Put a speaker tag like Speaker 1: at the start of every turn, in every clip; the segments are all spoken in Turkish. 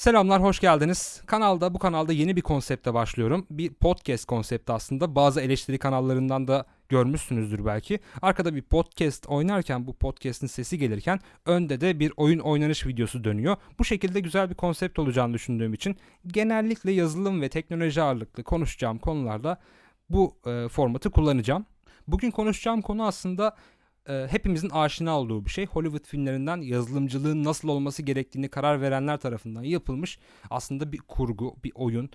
Speaker 1: Selamlar, hoş geldiniz. Kanalda, bu kanalda yeni bir konsepte başlıyorum. Bir podcast konsepti aslında. Bazı eleştiri kanallarından da görmüşsünüzdür belki. Arkada bir podcast oynarken, bu podcast'in sesi gelirken önde de bir oyun oynanış videosu dönüyor. Bu şekilde güzel bir konsept olacağını düşündüğüm için genellikle yazılım ve teknoloji ağırlıklı konuşacağım konularda bu e, formatı kullanacağım. Bugün konuşacağım konu aslında e, hepimizin aşina olduğu bir şey. Hollywood filmlerinden yazılımcılığın nasıl olması gerektiğini karar verenler tarafından yapılmış aslında bir kurgu, bir oyun.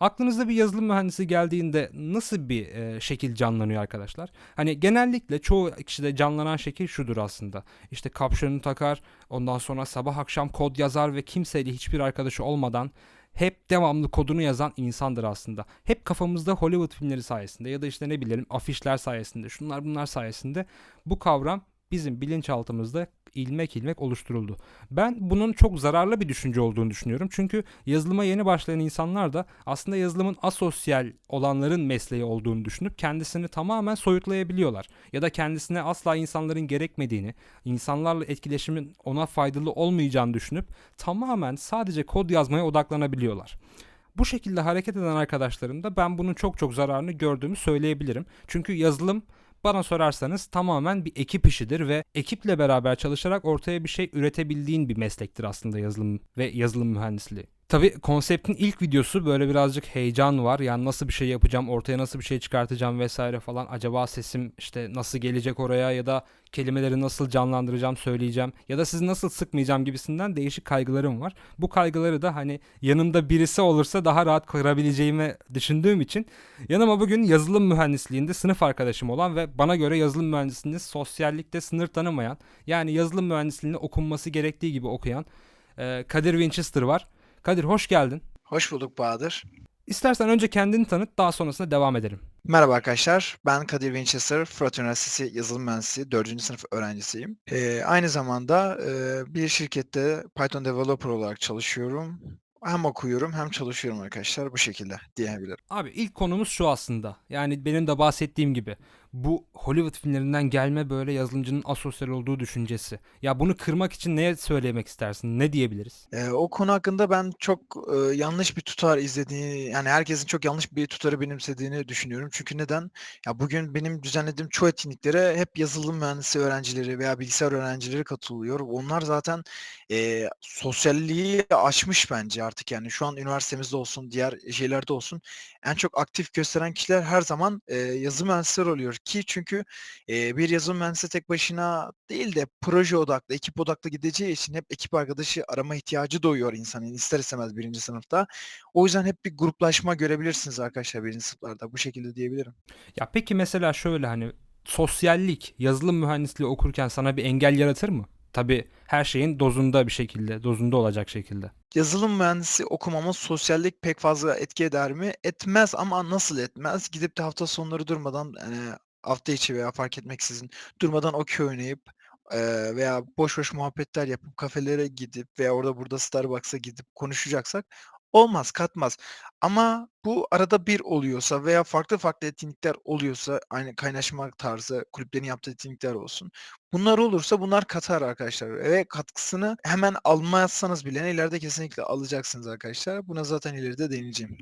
Speaker 1: Aklınızda bir yazılım mühendisi geldiğinde nasıl bir e, şekil canlanıyor arkadaşlar? Hani genellikle çoğu kişide canlanan şekil şudur aslında. İşte kapşonunu takar, ondan sonra sabah akşam kod yazar ve kimseyle hiçbir arkadaşı olmadan hep devamlı kodunu yazan insandır aslında. Hep kafamızda Hollywood filmleri sayesinde ya da işte ne bileyim afişler sayesinde, şunlar bunlar sayesinde bu kavram bizim bilinçaltımızda ilmek ilmek oluşturuldu. Ben bunun çok zararlı bir düşünce olduğunu düşünüyorum. Çünkü yazılıma yeni başlayan insanlar da aslında yazılımın asosyal olanların mesleği olduğunu düşünüp kendisini tamamen soyutlayabiliyorlar. Ya da kendisine asla insanların gerekmediğini, insanlarla etkileşimin ona faydalı olmayacağını düşünüp tamamen sadece kod yazmaya odaklanabiliyorlar. Bu şekilde hareket eden arkadaşlarım da ben bunun çok çok zararını gördüğümü söyleyebilirim. Çünkü yazılım bana sorarsanız tamamen bir ekip işidir ve ekiple beraber çalışarak ortaya bir şey üretebildiğin bir meslektir aslında yazılım ve yazılım mühendisliği. Tabi konseptin ilk videosu böyle birazcık heyecan var. Yani nasıl bir şey yapacağım, ortaya nasıl bir şey çıkartacağım vesaire falan. Acaba sesim işte nasıl gelecek oraya ya da kelimeleri nasıl canlandıracağım, söyleyeceğim ya da sizi nasıl sıkmayacağım gibisinden değişik kaygılarım var. Bu kaygıları da hani yanımda birisi olursa daha rahat kırabileceğimi düşündüğüm için yanıma bugün yazılım mühendisliğinde sınıf arkadaşım olan ve bana göre yazılım mühendisliğinde sosyallikte sınır tanımayan yani yazılım mühendisliğinde okunması gerektiği gibi okuyan Kadir Winchester var. Kadir hoş geldin.
Speaker 2: Hoş bulduk Bahadır.
Speaker 1: İstersen önce kendini tanıt daha sonrasında devam edelim.
Speaker 2: Merhaba arkadaşlar. Ben Kadir Winchester, Fırat Üniversitesi Yazılım Mühendisi 4. sınıf öğrencisiyim. Ee, aynı zamanda e, bir şirkette Python Developer olarak çalışıyorum. Hem okuyorum hem çalışıyorum arkadaşlar bu şekilde diyebilirim.
Speaker 1: Abi ilk konumuz şu aslında. Yani benim de bahsettiğim gibi bu Hollywood filmlerinden gelme böyle yazılımcının asosyal olduğu düşüncesi. Ya bunu kırmak için ne söylemek istersin? Ne diyebiliriz?
Speaker 2: Ee, o konu hakkında ben çok e, yanlış bir tutar izlediğini, yani herkesin çok yanlış bir tutarı benimsediğini düşünüyorum. Çünkü neden? Ya bugün benim düzenlediğim çoğu etkinliklere hep yazılım mühendisi öğrencileri veya bilgisayar öğrencileri katılıyor. Onlar zaten e, sosyalliği aşmış bence artık yani şu an üniversitemizde olsun, diğer şeylerde olsun en çok aktif gösteren kişiler her zaman e, yazılım mühendisleri oluyor ki çünkü e, bir yazılım mühendisi tek başına değil de proje odaklı, ekip odaklı gideceği için hep ekip arkadaşı arama ihtiyacı doğuyor insanın ister istemez birinci sınıfta. O yüzden hep bir gruplaşma görebilirsiniz arkadaşlar birinci sınıflarda bu şekilde diyebilirim.
Speaker 1: Ya peki mesela şöyle hani sosyallik yazılım mühendisliği okurken sana bir engel yaratır mı? Tabii her şeyin dozunda bir şekilde, dozunda olacak şekilde.
Speaker 2: Yazılım mühendisi okumamın sosyallik pek fazla etki eder mi? Etmez ama nasıl etmez? Gidip de hafta sonları durmadan yani hafta içi veya fark etmeksizin durmadan okey oynayıp veya boş boş muhabbetler yapıp kafelere gidip veya orada burada Starbucks'a gidip konuşacaksak olmaz, katmaz. Ama bu arada bir oluyorsa veya farklı farklı etkinlikler oluyorsa aynı kaynaşma tarzı kulüplerin yaptığı etkinlikler olsun. Bunlar olursa bunlar katar arkadaşlar ve katkısını hemen almazsanız bile ileride kesinlikle alacaksınız arkadaşlar. Buna zaten ileride değineceğim.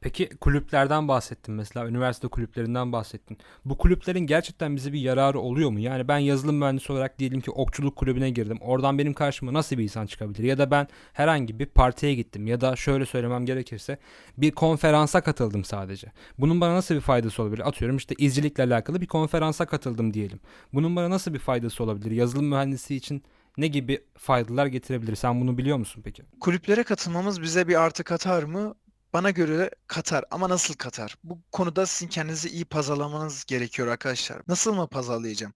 Speaker 1: Peki kulüplerden bahsettin mesela üniversite kulüplerinden bahsettin. Bu kulüplerin gerçekten bize bir yararı oluyor mu? Yani ben yazılım mühendisi olarak diyelim ki okçuluk kulübüne girdim. Oradan benim karşıma nasıl bir insan çıkabilir? Ya da ben herhangi bir partiye gittim ya da şöyle söylemem gerekirse bir konferansa katıldım sadece. Bunun bana nasıl bir faydası olabilir? Atıyorum işte izcilikle alakalı bir konferansa katıldım diyelim. Bunun bana nasıl bir faydası olabilir? Yazılım mühendisi için ne gibi faydalar getirebilir? Sen bunu biliyor musun peki?
Speaker 2: Kulüplere katılmamız bize bir artı katar mı? Bana göre katar ama nasıl katar? Bu konuda sizin kendinizi iyi pazarlamanız gerekiyor arkadaşlar. Nasıl mı pazarlayacağım?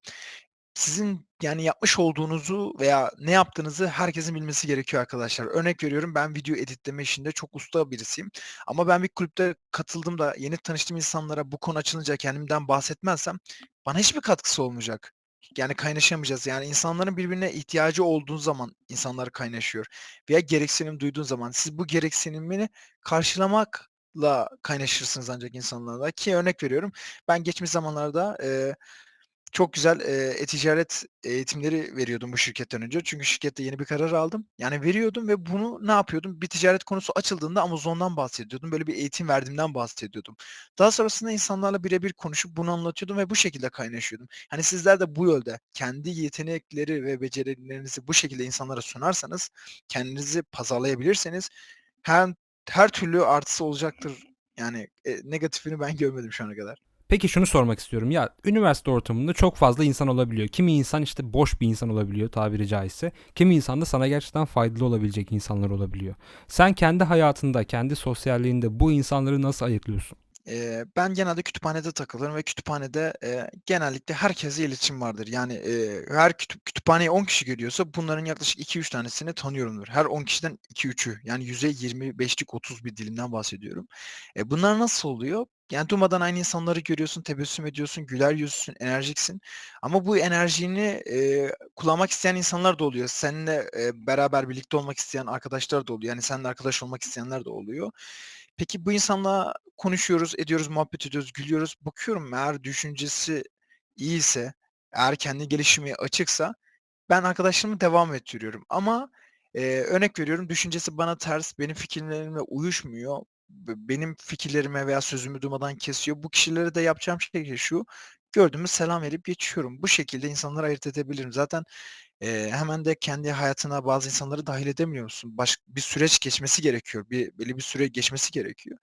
Speaker 2: Sizin yani yapmış olduğunuzu veya ne yaptığınızı herkesin bilmesi gerekiyor arkadaşlar. Örnek veriyorum ben video editleme işinde çok usta birisiyim. Ama ben bir kulüpte katıldığımda yeni tanıştığım insanlara bu konu açılınca kendimden bahsetmezsem bana hiçbir katkısı olmayacak. Yani kaynaşamayacağız. Yani insanların birbirine ihtiyacı olduğu zaman insanlar kaynaşıyor veya gereksinim duyduğun zaman siz bu gereksinimini karşılamakla kaynaşırsınız ancak insanlarla ki örnek veriyorum ben geçmiş zamanlarda eee çok güzel, e-ticaret eğitimleri veriyordum bu şirketten önce. Çünkü şirkette yeni bir karar aldım. Yani veriyordum ve bunu ne yapıyordum? Bir ticaret konusu açıldığında Amazon'dan bahsediyordum. Böyle bir eğitim verdiğimden bahsediyordum. Daha sonrasında insanlarla bire bir konuşup bunu anlatıyordum ve bu şekilde kaynaşıyordum. Hani sizler de bu yolda kendi yetenekleri ve becerilerinizi bu şekilde insanlara sunarsanız, kendinizi pazarlayabilirseniz hem her türlü artısı olacaktır. Yani, eee, negatifini ben görmedim şu ana kadar.
Speaker 1: Peki şunu sormak istiyorum. Ya üniversite ortamında çok fazla insan olabiliyor. Kimi insan işte boş bir insan olabiliyor tabiri caizse. Kimi insan da sana gerçekten faydalı olabilecek insanlar olabiliyor. Sen kendi hayatında, kendi sosyalliğinde bu insanları nasıl ayıklıyorsun?
Speaker 2: Eee, ben genelde kütüphanede takılırım ve kütüphanede, eee, genellikle herkesle iletişim vardır. Yani, eee, her kütüp kütüphaneye 10 kişi geliyorsa bunların yaklaşık 2-3 tanesini tanıyorumdur. Her 10 kişiden 2-3'ü yani %25'lik 30 bir dilimden bahsediyorum. E, bunlar nasıl oluyor? Yani durmadan aynı insanları görüyorsun, tebessüm ediyorsun, güler yüzlüsün, enerjiksin ama bu enerjini, eee, kullanmak isteyen insanlar da oluyor. Seninle, eee, beraber birlikte olmak isteyen arkadaşlar da oluyor. Yani seninle arkadaş olmak isteyenler de oluyor. Peki bu insanla konuşuyoruz, ediyoruz, muhabbet ediyoruz, gülüyoruz. Bakıyorum eğer düşüncesi iyiyse, eğer kendi gelişime açıksa ben arkadaşlığımı devam ettiriyorum ama, eee, örnek veriyorum düşüncesi bana ters, benim fikirlerimle uyuşmuyor, benim fikirlerime veya sözümü durmadan kesiyor. Bu kişilere de yapacağım şey şu, gördüm mü selam verip geçiyorum. Bu şekilde insanları ayırt edebilirim. Zaten, eee, hemen de kendi hayatına bazı insanları dâhil edemiyorsun. Baş bir süreç geçmesi gerekiyor. Bir belli bir süre geçmesi gerekiyor.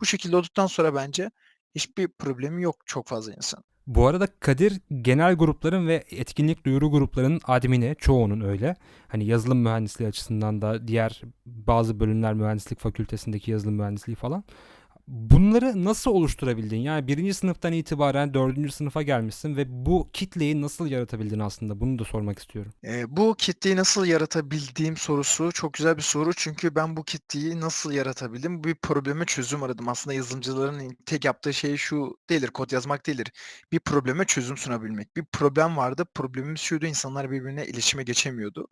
Speaker 2: Bu şekilde olduktan sonra bence hiçbir problemi yok çok fazla insanın.
Speaker 1: Bu arada Kadir genel grupların ve etkinlik duyuru gruplarının admini, çoğunun öyle. Hani yazılım mühendisliği açısından da diğer bazı bölümler mühendislik fakültesindeki yazılım mühendisliği falan. Bunları nasıl oluşturabildin? Yani birinci sınıftan itibaren dördüncü sınıfa gelmişsin ve bu kitleyi nasıl yaratabildin aslında? Bunu da sormak istiyorum.
Speaker 2: Eee, bu kitleyi nasıl yaratabildiğim sorusu çok güzel bir soru. Çünkü ben bu kitleyi nasıl yaratabildim? Bir probleme çözüm aradım. Aslında yazılımcıların tek yaptığı şey şu değildir, kod yazmak değildir. Bir probleme çözüm sunabilmek. Bir problem vardı. Problemimiz şuydu, insanlar birbirine iletişime geçemiyordu.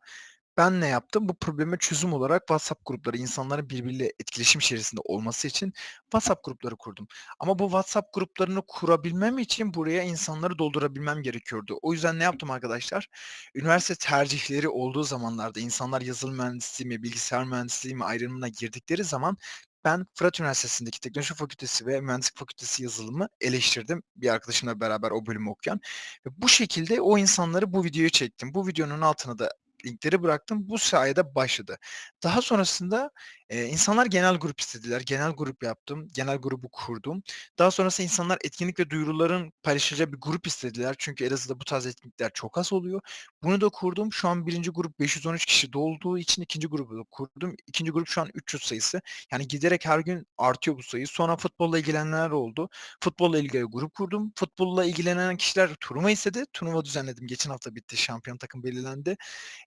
Speaker 2: Ben ne yaptım? Bu probleme çözüm olarak WhatsApp grupları, insanların birbiriyle etkileşim içerisinde olması için WhatsApp grupları kurdum. Ama bu WhatsApp gruplarını kurabilmem için buraya insanları doldurabilmem gerekiyordu. O yüzden ne yaptım arkadaşlar? Üniversite tercihleri olduğu zamanlarda insanlar yazılım mühendisliği mi, bilgisayar mühendisliği mi ayrımına girdikleri zaman ben Fırat Üniversitesi'ndeki Teknoloji Fakültesi ve Mühendislik Fakültesi yazılımı eleştirdim. Bir arkadaşımla beraber o bölümü okuyan ve bu şekilde o insanları bu videoya çektim. Bu videonun altına da linkleri bıraktım. Bu sayede başladı. Daha sonrasında, eee, insanlar genel grup istediler. Genel grup yaptım. Genel grubu kurdum. Daha sonrasında insanlar etkinlik ve duyuruların paylaşılacağı bir grup istediler. Çünkü Elazığ'da bu tarz etkinlikler çok az oluyor. Bunu da kurdum. Şu an birinci grup 513 kişi dolduğu için ikinci grubu da kurdum. İkinci grup şu an 300 sayısı. Yani giderek her gün artıyor bu sayı. Sonra futbolla ilgilenenler oldu. Futbolla ilgili grup kurdum. Futbolla ilgilenen kişiler turnuva istedi. Turnuva düzenledim. Geçen hafta bitti. Şampiyon takım belirlendi.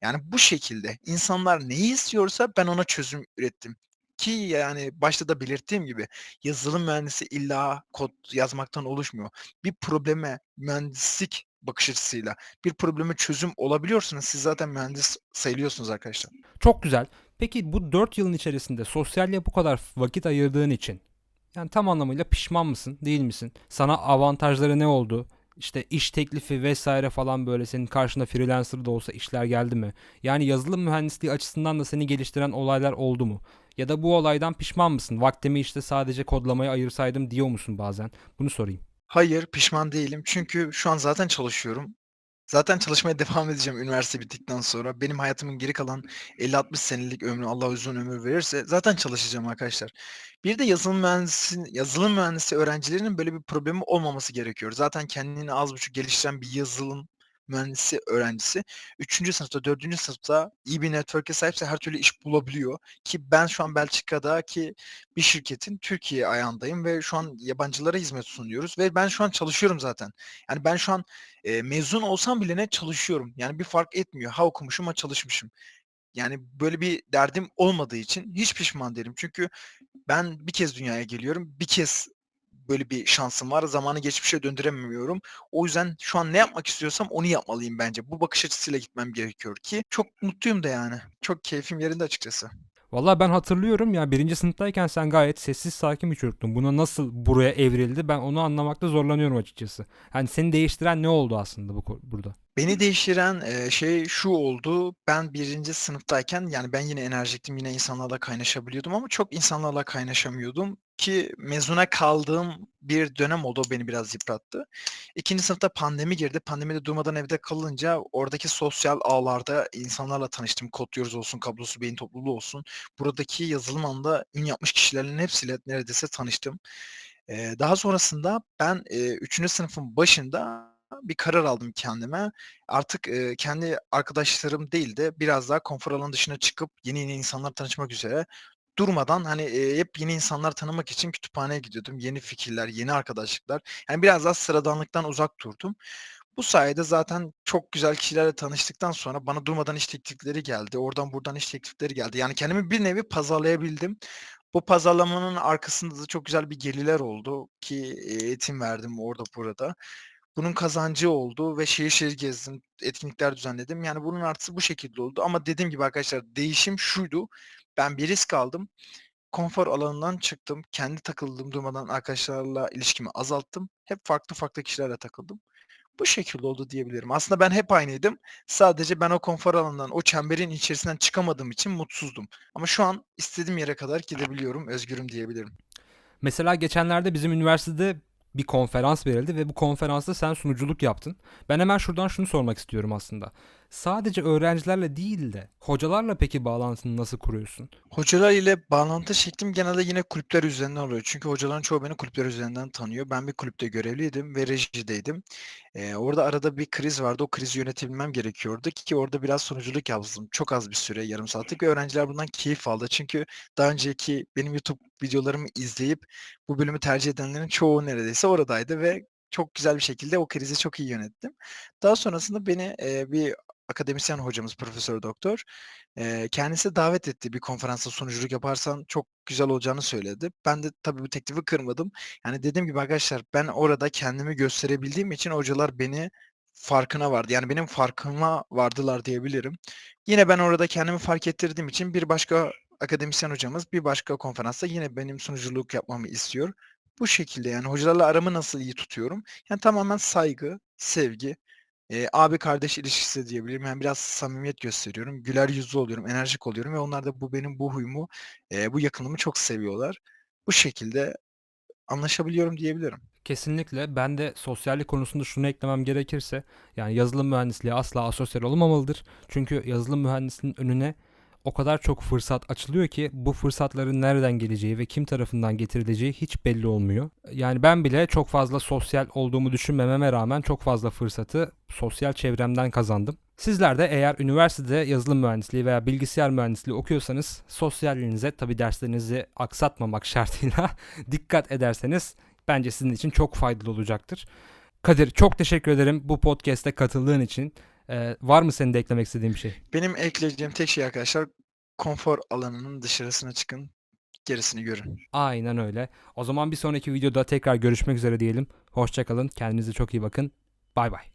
Speaker 2: Yani bu şekilde insanlar neyi istiyorsa ben ona çözüm ürettim. Ki yani başta da belirttiğim gibi yazılım mühendisi illa kod yazmaktan oluşmuyor. Bir probleme mühendislik bakış açısıyla bir probleme çözüm olabiliyorsanız siz zaten mühendis sayılıyorsunuz arkadaşlar.
Speaker 1: Çok güzel. Peki bu 4 yılın içerisinde sosyalliğe bu kadar vakit ayırdığın için yani tam anlamıyla pişman mısın, değil misin? Sana avantajları ne oldu? İşte iş teklifi vesaire falan böyle senin karşına freelancer da olsa işler geldi mi? Yani yazılım mühendisliği açısından da seni geliştiren olaylar oldu mu? Ya da bu olaydan pişman mısın? Vaktimi işte sadece kodlamaya ayırsaydım diyor musun bazen? Bunu sorayım.
Speaker 2: Hayır, pişman değilim. Çünkü şu an zaten çalışıyorum. Zaten çalışmaya devam edeceğim üniversite bittikten sonra. Benim hayatımın geri kalan 50-60 senelik ömrü Allah uzun ömür verirse zaten çalışacağım arkadaşlar. Bir de yazılım mühendisi yazılım mühendisi öğrencilerinin böyle bir problemi olmaması gerekiyor. Zaten kendini az buçuk geliştiren bir yazılım mühendisi öğrencisi üçüncü sınıfta, dördüncü sınıfta iyi bir network'e sahipse her türlü iş bulabiliyor ki ben şu an Belçika'daki bir şirketin Türkiye ayağındayım ve şu an yabancılara hizmet sunuyoruz ve ben şu an çalışıyorum zaten. Yani ben şu an, eee, mezun olsam bile ne çalışıyorum. Yani bir fark etmiyor. Ha okumuşum ha çalışmışım. Yani böyle bir derdim olmadığı için hiç pişman değilim. Çünkü ben bir kez dünyaya geliyorum. Bir kez böyle bir şansım var. Zamanı geçmişe döndüremiyorum. O yüzden şu an ne yapmak istiyorsam onu yapmalıyım bence. Bu bakış açısıyla gitmem gerekiyor ki çok mutluyum da yani. Çok keyfim yerinde açıkçası.
Speaker 1: Vallahi ben hatırlıyorum ya birinci sınıftayken sen gayet sessiz sakin bir çocuktun. Buna nasıl buraya evrildi ben onu anlamakta zorlanıyorum açıkçası. Hani seni değiştiren ne oldu aslında bu burada?
Speaker 2: Beni değiştiren e, şey şu oldu. Ben birinci sınıftayken yani ben yine enerjiktim. Yine insanlarla kaynaşabiliyordum ama çok insanlarla kaynaşamıyordum. Ki mezuna kaldığım bir dönem oldu. O beni biraz yıprattı. İkinci sınıfta pandemi girdi. Pandemide durmadan evde kalınca oradaki sosyal ağlarda insanlarla tanıştım. Kodluyoruz olsun, kablosuz beyin topluluğu olsun. Buradaki yazılım alanında ün yapmış kişilerin hepsiyle neredeyse tanıştım. Eee, daha sonrasında ben, eee, 3. sınıfın başında bir karar aldım kendime. Artık, eee, kendi arkadaşlarım değil de biraz daha konfor alanı dışına çıkıp yeni yeni insanlarla tanışmak üzere durmadan, hani, eee, hep yeni insanlar tanımak için kütüphaneye gidiyordum. Yeni fikirler, yeni arkadaşlıklar. Yani biraz daha sıradanlıktan uzak durdum. Bu sayede zaten çok güzel kişilerle tanıştıktan sonra bana durmadan iş teklifleri geldi. Oradan buradan iş teklifleri geldi. Yani kendimi bir nevi pazarlayabildim. Bu pazarlamanın arkasında da çok güzel bir gelirler oldu ki, eğitim verdim orada burada. Bunun kazancı oldu ve şehir şehir gezdim, etkinlikler düzenledim. Yani bunun artısı bu şekilde oldu ama dediğim gibi arkadaşlar değişim şuydu: Ben bir risk aldım, konfor alanından çıktım, kendi takıldığım durmadan arkadaşlarla ilişkimi azalttım. Hep farklı farklı kişilerle takıldım. Bu şekilde oldu diyebilirim. Aslında ben hep aynıydım. Sadece ben o konfor alanından, o çemberin içerisinden çıkamadığım için mutsuzdum. Ama şu an istediğim yere kadar gidebiliyorum, özgürüm diyebilirim.
Speaker 1: Mesela geçenlerde bizim üniversitede bir konferans verildi ve bu konferansta sen sunuculuk yaptın. Ben hemen şuradan şunu sormak istiyorum aslında. Sadece öğrencilerle değil de hocalarla peki bağlantını nasıl kuruyorsun?
Speaker 2: Hocalar ile bağlantı şeklim genelde yine kulüpler üzerinden oluyor. Çünkü hocaların çoğu beni kulüpler üzerinden tanıyor. Ben bir kulüpte görevliydim ve rejideydim. Eee, orada arada bir kriz vardı. O krizi yönetebilmem gerekiyordu ki orada biraz sunuculuk yaptım. Çok az bir süre, yarım saatlik ve öğrenciler bundan keyif aldı. Çünkü daha önceki benim YouTube videolarımı izleyip bu bölümü tercih edenlerin çoğu neredeyse oradaydı ve çok güzel bir şekilde o krizi çok iyi yönettim. Daha sonrasında beni, eee, bir akademisyen hocamız, profesör doktor, eee, kendisi davet etti. Bir konferansta sunuculuk yaparsan çok güzel olacağını söyledi. Ben de tabii bu teklifi kırmadım. Yani dediğim gibi arkadaşlar ben orada kendimi gösterebildiğim için hocalar beni farkına vardı. Yani benim farkıma vardılar diyebilirim. Yine ben orada kendimi fark ettirdiğim için bir başka akademisyen hocamız bir başka konferansta yine benim sunuculuk yapmamı istiyor. Bu şekilde yani hocalarla aramı nasıl iyi tutuyorum? Yani tamamen saygı, sevgi, eee, abi kardeş ilişkisi diyebilirim. Yani biraz samimiyet gösteriyorum, güler yüzlü oluyorum, enerjik oluyorum ve onlar da bu benim bu huyumu, eee, bu yakınımı çok seviyorlar. Bu şekilde anlaşabiliyorum diyebilirim.
Speaker 1: Kesinlikle. Ben de sosyallik konusunda şunu eklemem gerekirse, yani yazılım mühendisliği asla asosyal olmamalıdır. Çünkü yazılım mühendisliğinin önüne o kadar çok fırsat açılıyor ki bu fırsatların nereden geleceği ve kim tarafından getirileceği hiç belli olmuyor. Yani ben bile çok fazla sosyal olduğumu düşünmememe rağmen çok fazla fırsatı sosyal çevremden kazandım. Sizler de eğer üniversitede yazılım mühendisliği veya bilgisayar mühendisliği okuyorsanız sosyalliğinize tabi derslerinizi aksatmamak şartıyla dikkat ederseniz bence sizin için çok faydalı olacaktır. Kadir çok teşekkür ederim bu podcast'e katıldığın için. Ee, var mı senin de eklemek istediğin bir şey?
Speaker 2: Benim ekleyeceğim tek şey arkadaşlar konfor alanının dışarısına çıkın, gerisini görün.
Speaker 1: Aynen öyle. O zaman bir sonraki videoda tekrar görüşmek üzere diyelim. Hoşçakalın. Kendinize çok iyi bakın. Bay bay.